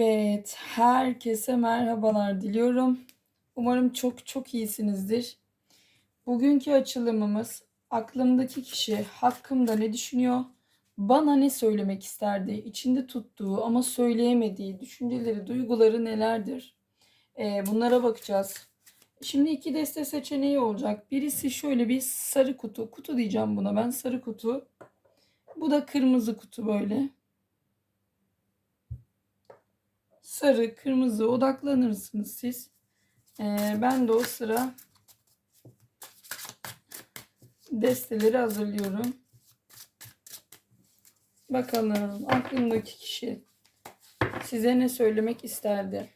Evet, herkese merhabalar diliyorum. Umarım çok çok iyisinizdir. Bugünkü açılımımız aklımdaki kişi hakkımda ne düşünüyor? Bana ne söylemek isterdi? İçinde tuttuğu ama söyleyemediği düşünceleri, duyguları nelerdir? Ee, bunlara bakacağız. Şimdi iki deste seçeneği olacak. Birisi şöyle bir sarı kutu. Kutu diyeceğim buna ben. Sarı kutu. Bu da kırmızı kutu böyle. Sarı, kırmızı odaklanırsınız siz. Ee, ben de o sıra desteleri hazırlıyorum. Bakalım aklımdaki kişi size ne söylemek isterdi?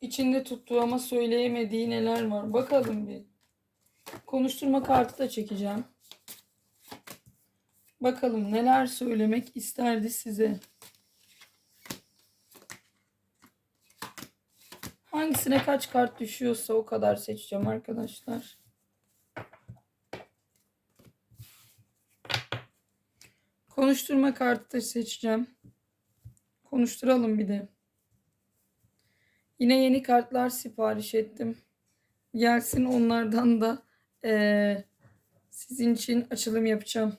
İçinde tuttuğu ama söyleyemediği neler var? Bakalım bir. Konuşturma kartı da çekeceğim. Bakalım neler söylemek isterdi size. Hangisine kaç kart düşüyorsa o kadar seçeceğim arkadaşlar. Konuşturma kartı da seçeceğim. Konuşturalım bir de. Yine yeni kartlar sipariş ettim. Gelsin onlardan da ee, sizin için açılım yapacağım.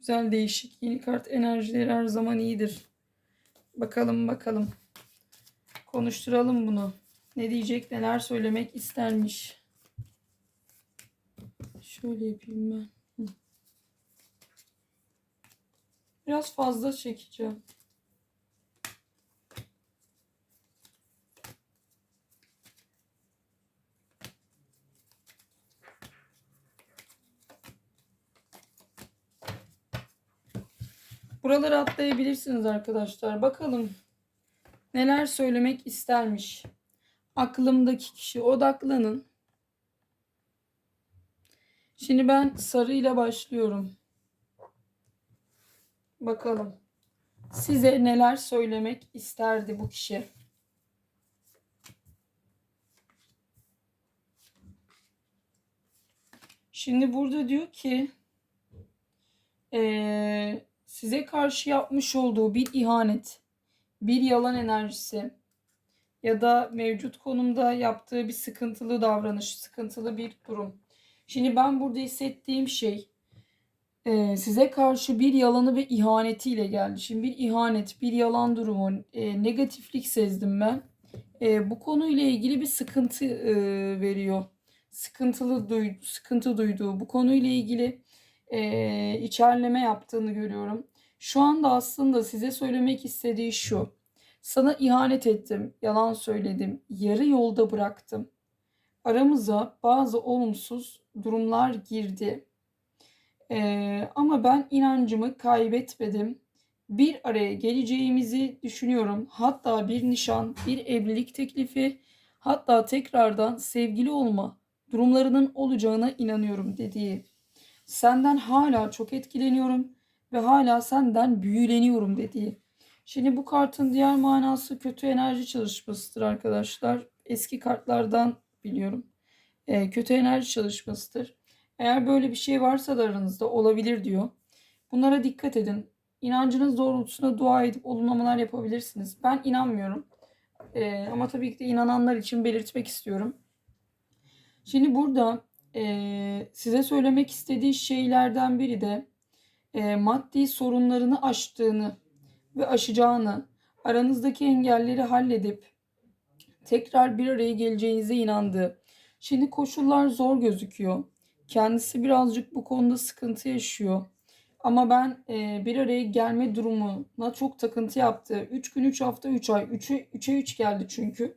Güzel değişik yeni kart enerjileri her zaman iyidir. Bakalım bakalım. Konuşturalım bunu. Ne diyecek neler söylemek istermiş. Şöyle yapayım ben. Biraz fazla çekeceğim. Buraları atlayabilirsiniz arkadaşlar. Bakalım neler söylemek istermiş. Aklımdaki kişi odaklanın. Şimdi ben sarıyla başlıyorum. Bakalım. Size neler söylemek isterdi bu kişi? Şimdi burada diyor ki ee, size karşı yapmış olduğu bir ihanet, bir yalan enerjisi ya da mevcut konumda yaptığı bir sıkıntılı davranış, sıkıntılı bir durum. Şimdi ben burada hissettiğim şey e, size karşı bir yalanı ve ihanetiyle geldi. Şimdi bir ihanet, bir yalan durumu, e, negatiflik sezdim ben. E, bu konuyla ilgili bir sıkıntı e, veriyor. Sıkıntılı duydu, sıkıntı duyduğu, bu konuyla ilgili e, içerleme yaptığını görüyorum. Şu anda aslında size söylemek istediği şu. Sana ihanet ettim, yalan söyledim, yarı yolda bıraktım. Aramıza bazı olumsuz durumlar girdi. Ee, ama ben inancımı kaybetmedim. Bir araya geleceğimizi düşünüyorum. Hatta bir nişan, bir evlilik teklifi, hatta tekrardan sevgili olma durumlarının olacağına inanıyorum dediği. Senden hala çok etkileniyorum ve hala senden büyüleniyorum dediği. Şimdi bu kartın diğer manası kötü enerji çalışmasıdır arkadaşlar. Eski kartlardan biliyorum. E, kötü enerji çalışmasıdır. Eğer böyle bir şey varsa da aranızda olabilir diyor. Bunlara dikkat edin. İnancınız doğrultusunda dua edip olumlamalar yapabilirsiniz. Ben inanmıyorum. E, ama tabii ki de inananlar için belirtmek istiyorum. Şimdi burada e, size söylemek istediği şeylerden biri de e, maddi sorunlarını aştığını ve aşacağını, aranızdaki engelleri halledip tekrar bir araya geleceğinize inandığı. Şimdi koşullar zor gözüküyor. Kendisi birazcık bu konuda sıkıntı yaşıyor. Ama ben e, bir araya gelme durumuna çok takıntı yaptı. 3 gün 3 hafta 3 ay. 3'e 3'e 3 geldi çünkü.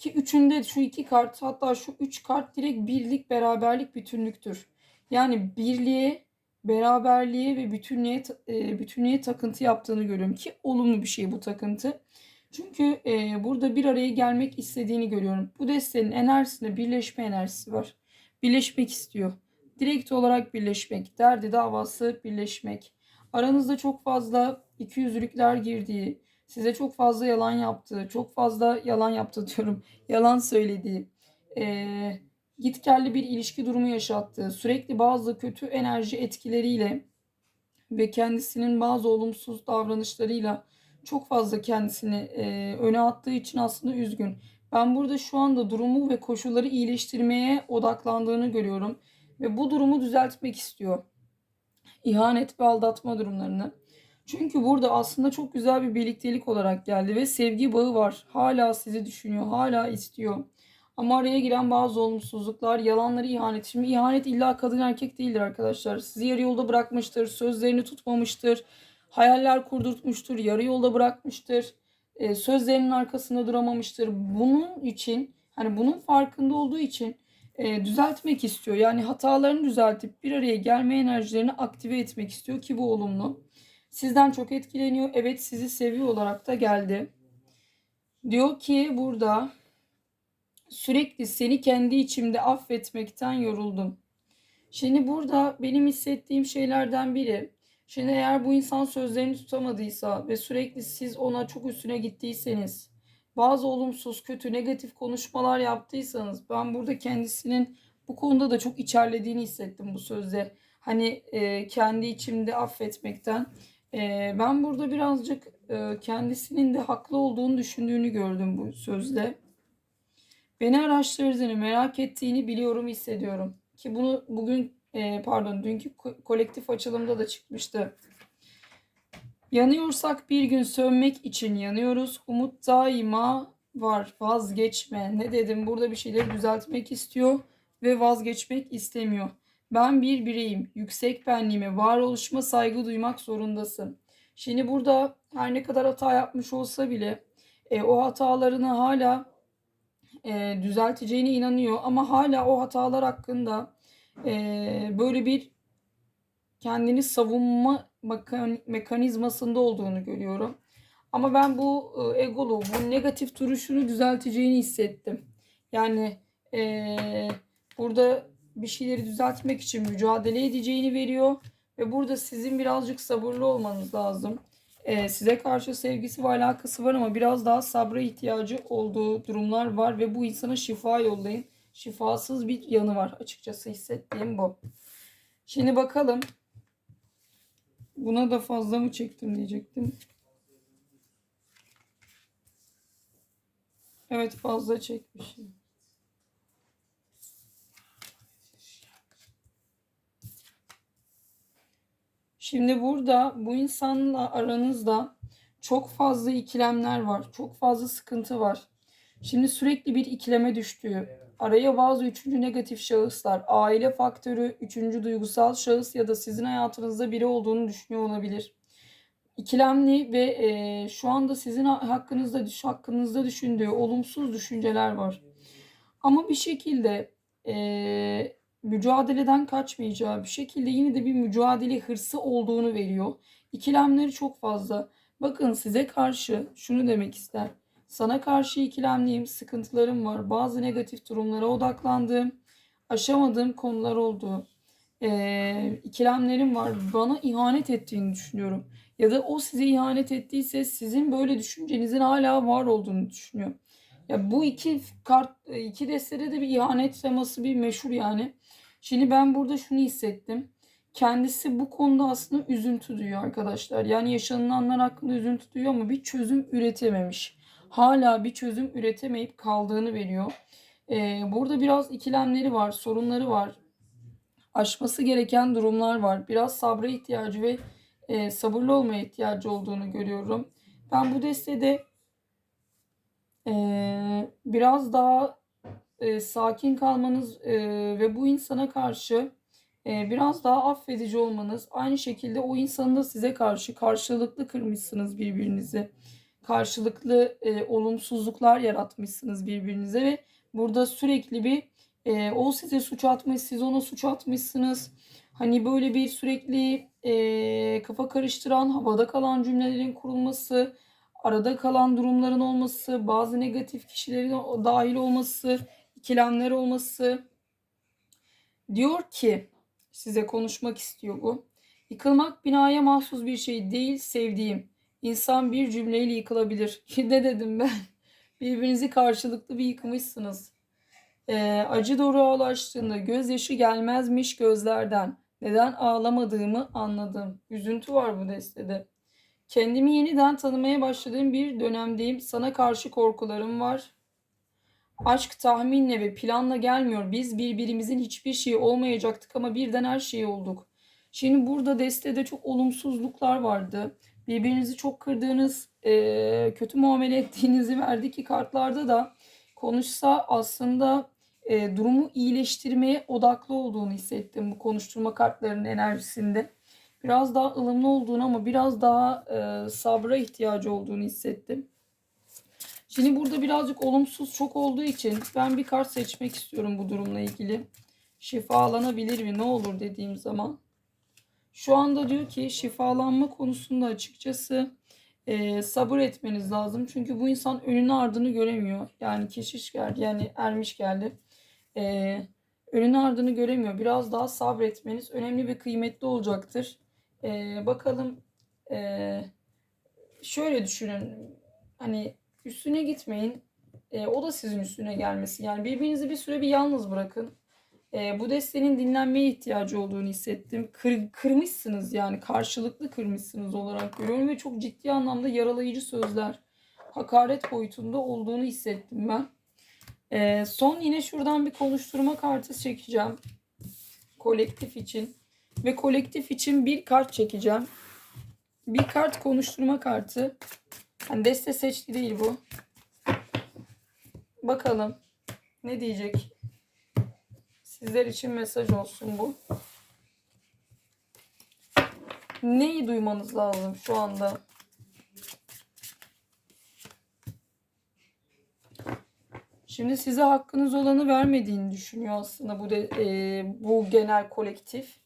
Ki üçünde şu iki kart hatta şu üç kart direkt birlik, beraberlik, bütünlüktür. Yani birliğe, beraberliğe ve bütünlüğe, e, bütünlüğe takıntı yaptığını görüyorum ki olumlu bir şey bu takıntı. Çünkü e, burada bir araya gelmek istediğini görüyorum. Bu destenin enerjisinde birleşme enerjisi var. Birleşmek istiyor. Direkt olarak birleşmek, derdi davası birleşmek. Aranızda çok fazla ikiyüzlülükler girdiği, size çok fazla yalan yaptığı, çok fazla yalan yaptı diyorum, yalan söylediği, e, gitgelli bir ilişki durumu yaşattığı, sürekli bazı kötü enerji etkileriyle ve kendisinin bazı olumsuz davranışlarıyla çok fazla kendisini e, öne attığı için aslında üzgün. Ben burada şu anda durumu ve koşulları iyileştirmeye odaklandığını görüyorum ve bu durumu düzeltmek istiyor. İhanet ve aldatma durumlarını. Çünkü burada aslında çok güzel bir birliktelik olarak geldi ve sevgi bağı var. Hala sizi düşünüyor, hala istiyor. Ama araya giren bazı olumsuzluklar, yalanları, ihanet. Şimdi ihanet illa kadın erkek değildir arkadaşlar. Sizi yarı yolda bırakmıştır, sözlerini tutmamıştır, hayaller kurdurtmuştur, yarı yolda bırakmıştır, e, sözlerinin arkasında duramamıştır. Bunun için, hani bunun farkında olduğu için e, düzeltmek istiyor. Yani hatalarını düzeltip bir araya gelme enerjilerini aktive etmek istiyor ki bu olumlu. Sizden çok etkileniyor. Evet sizi seviyor olarak da geldi. Diyor ki burada sürekli seni kendi içimde affetmekten yoruldum. Şimdi burada benim hissettiğim şeylerden biri. Şimdi eğer bu insan sözlerini tutamadıysa ve sürekli siz ona çok üstüne gittiyseniz, bazı olumsuz, kötü, negatif konuşmalar yaptıysanız ben burada kendisinin bu konuda da çok içerlediğini hissettim bu sözde. Hani e, kendi içimde affetmekten. E, ben burada birazcık e, kendisinin de haklı olduğunu düşündüğünü gördüm bu sözle. Beni araştırdığını, merak ettiğini biliyorum, hissediyorum. Ki bunu bugün, e, pardon, dünkü kolektif açılımda da çıkmıştı. Yanıyorsak bir gün sönmek için yanıyoruz. Umut daima var. Vazgeçme. Ne dedim? Burada bir şeyleri düzeltmek istiyor ve vazgeçmek istemiyor. Ben bir bireyim. Yüksek benliğime, varoluşuma saygı duymak zorundasın. Şimdi burada her ne kadar hata yapmış olsa bile e, o hatalarını hala e, düzelteceğine inanıyor ama hala o hatalar hakkında e, böyle bir kendini savunma mekanizmasında olduğunu görüyorum. Ama ben bu e, egolu, bu negatif duruşunu düzelteceğini hissettim. Yani e, burada bir şeyleri düzeltmek için mücadele edeceğini veriyor. Ve burada sizin birazcık sabırlı olmanız lazım. Ee, size karşı sevgisi ve alakası var ama biraz daha sabra ihtiyacı olduğu durumlar var. Ve bu insana şifa yollayın. Şifasız bir yanı var açıkçası hissettiğim bu. Şimdi bakalım. Buna da fazla mı çektim diyecektim. Evet fazla çekmişim. Şimdi burada bu insanla aranızda çok fazla ikilemler var. Çok fazla sıkıntı var. Şimdi sürekli bir ikileme düştüğü, araya bazı üçüncü negatif şahıslar, aile faktörü, üçüncü duygusal şahıs ya da sizin hayatınızda biri olduğunu düşünüyor olabilir. İkilemli ve e, şu anda sizin hakkınızda hakkınızda düşündüğü olumsuz düşünceler var. Ama bir şekilde e, mücadeleden kaçmayacağı bir şekilde yine de bir mücadele hırsı olduğunu veriyor. İkilemleri çok fazla. Bakın size karşı şunu demek ister. Sana karşı ikilemliyim, sıkıntılarım var, bazı negatif durumlara odaklandığım, aşamadığım konular oldu. Ee, ikilemlerim var, bana ihanet ettiğini düşünüyorum. Ya da o size ihanet ettiyse sizin böyle düşüncenizin hala var olduğunu düşünüyor. Ya bu iki kart, iki destede de bir ihanet teması bir meşhur yani. Şimdi ben burada şunu hissettim. Kendisi bu konuda aslında üzüntü duyuyor arkadaşlar. Yani yaşanılanlar hakkında üzüntü duyuyor ama bir çözüm üretememiş. Hala bir çözüm üretemeyip kaldığını veriyor. Ee, burada biraz ikilemleri var, sorunları var. Aşması gereken durumlar var. Biraz sabra ihtiyacı ve e, sabırlı olmaya ihtiyacı olduğunu görüyorum. Ben bu destede e, biraz daha e, sakin kalmanız e, ve bu insana karşı e, biraz daha affedici olmanız. Aynı şekilde o insanı da size karşı karşılıklı kırmışsınız birbirinizi. Karşılıklı e, olumsuzluklar yaratmışsınız birbirinize ve burada sürekli bir e, o size suç atmış, siz ona suç atmışsınız. Hani böyle bir sürekli e, kafa karıştıran, havada kalan cümlelerin kurulması, arada kalan durumların olması, bazı negatif kişilerin dahil olması, ikilemler olması. Diyor ki size konuşmak istiyor bu. Yıkılmak binaya mahsus bir şey değil sevdiğim. İnsan bir cümleyle yıkılabilir. ne dedim ben? Birbirinizi karşılıklı bir yıkmışsınız. Ee, acı doğruğa ulaştığında gözyaşı gelmezmiş gözlerden. Neden ağlamadığımı anladım. Üzüntü var bu destede. Kendimi yeniden tanımaya başladığım bir dönemdeyim. Sana karşı korkularım var. Aşk tahminle ve planla gelmiyor. Biz birbirimizin hiçbir şeyi olmayacaktık ama birden her şey olduk. Şimdi burada destede çok olumsuzluklar vardı. Birbirinizi çok kırdığınız, eee, kötü muamele ettiğinizi verdi ki kartlarda da konuşsa aslında eee, durumu iyileştirmeye odaklı olduğunu hissettim bu konuşturma kartlarının enerjisinde. Biraz daha ılımlı olduğunu ama biraz daha eee, sabra ihtiyacı olduğunu hissettim. Şimdi burada birazcık olumsuz çok olduğu için ben bir kart seçmek istiyorum bu durumla ilgili. Şifalanabilir mi ne olur dediğim zaman. Şu anda diyor ki şifalanma konusunda açıkçası e, sabır etmeniz lazım. Çünkü bu insan önünü ardını göremiyor. Yani keşiş geldi yani ermiş geldi. E, önünü ardını göremiyor. Biraz daha sabretmeniz önemli ve kıymetli olacaktır. E, bakalım e, şöyle düşünün. Hani üstüne gitmeyin. E, o da sizin üstüne gelmesin. Yani birbirinizi bir süre bir yalnız bırakın. E, bu destenin dinlenmeye ihtiyacı olduğunu hissettim. Kır, kırmışsınız yani karşılıklı kırmışsınız olarak görüyorum ve çok ciddi anlamda yaralayıcı sözler, hakaret boyutunda olduğunu hissettim ben. E, son yine şuradan bir konuşturma kartı çekeceğim. Kolektif için. Ve kolektif için bir kart çekeceğim. Bir kart konuşturma kartı. Hani deste seçti değil bu. Bakalım ne diyecek? Sizler için mesaj olsun bu. Neyi duymanız lazım şu anda? Şimdi size hakkınız olanı vermediğini düşünüyor aslında bu de, e, bu genel kolektif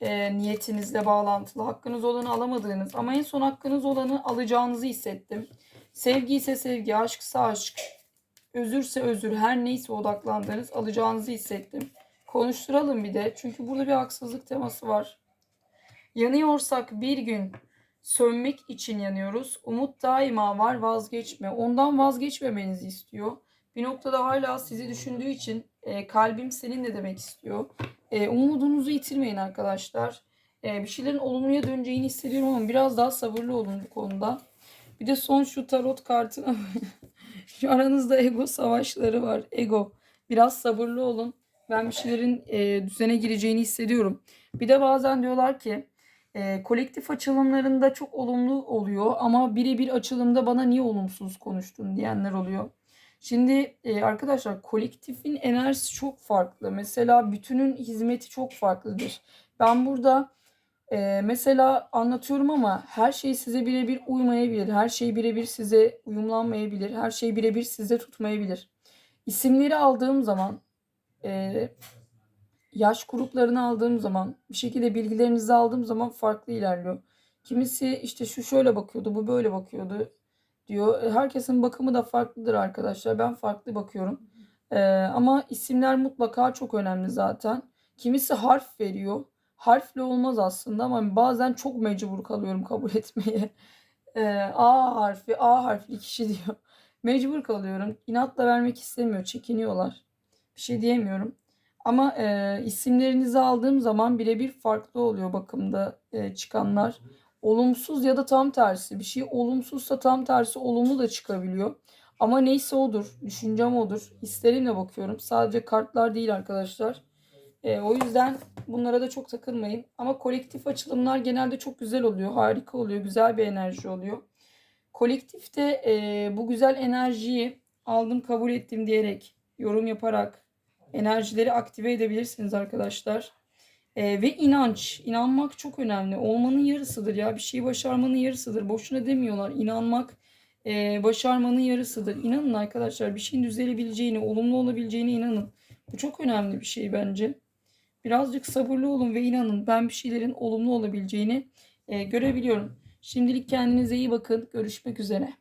e, niyetinizle bağlantılı. Hakkınız olanı alamadığınız ama en son hakkınız olanı alacağınızı hissettim. Sevgi ise sevgi, aşksa aşk, özürse özür, her neyse odaklandığınız alacağınızı hissettim. Konuşturalım bir de. Çünkü burada bir haksızlık teması var. Yanıyorsak bir gün sönmek için yanıyoruz. Umut daima var vazgeçme. Ondan vazgeçmemenizi istiyor. Bir noktada hala sizi düşündüğü için e, kalbim seninle demek istiyor. E, umudunuzu yitirmeyin arkadaşlar. E, bir şeylerin olumluya döneceğini hissediyorum ama biraz daha sabırlı olun bu konuda. Bir de son şu tarot kartına aranızda ego savaşları var. Ego. Biraz sabırlı olun. Ben bir şeylerin e, düzene gireceğini hissediyorum. Bir de bazen diyorlar ki e, kolektif açılımlarında çok olumlu oluyor ama birebir açılımda bana niye olumsuz konuştun diyenler oluyor. Şimdi e, arkadaşlar kolektifin enerjisi çok farklı. Mesela bütünün hizmeti çok farklıdır. Ben burada e, mesela anlatıyorum ama her şey size birebir uymayabilir. Her şey birebir size uyumlanmayabilir. Her şey birebir size tutmayabilir. İsimleri aldığım zaman e, yaş gruplarını aldığım zaman bir şekilde bilgilerinizi aldığım zaman farklı ilerliyor. Kimisi işte şu şöyle bakıyordu, bu böyle bakıyordu diyor. E, Herkesin bakımı da farklıdır arkadaşlar. Ben farklı bakıyorum. Ee, ama isimler mutlaka çok önemli zaten. Kimisi harf veriyor. Harfle olmaz aslında ama bazen çok mecbur kalıyorum kabul etmeye. Ee, A harfi, A harfli kişi diyor. Mecbur kalıyorum. İnatla vermek istemiyor, çekiniyorlar. Bir şey diyemiyorum. Ama e, isimlerinizi aldığım zaman birebir farklı oluyor bakımda e, çıkanlar. Olumsuz ya da tam tersi. Bir şey olumsuzsa tam tersi olumlu da çıkabiliyor. Ama neyse odur. Düşüncem odur. Hislerimle bakıyorum. Sadece kartlar değil arkadaşlar. E, o yüzden bunlara da çok takılmayın. Ama kolektif açılımlar genelde çok güzel oluyor. Harika oluyor. Güzel bir enerji oluyor. Kolektifte e, bu güzel enerjiyi aldım kabul ettim diyerek yorum yaparak enerjileri aktive edebilirsiniz arkadaşlar. Ee, ve inanç. İnanmak çok önemli. Olmanın yarısıdır ya. Bir şeyi başarmanın yarısıdır. Boşuna demiyorlar. İnanmak e, başarmanın yarısıdır. İnanın arkadaşlar bir şeyin düzelebileceğine, olumlu olabileceğine inanın. Bu çok önemli bir şey bence. Birazcık sabırlı olun ve inanın. Ben bir şeylerin olumlu olabileceğini e, görebiliyorum. Şimdilik kendinize iyi bakın. Görüşmek üzere.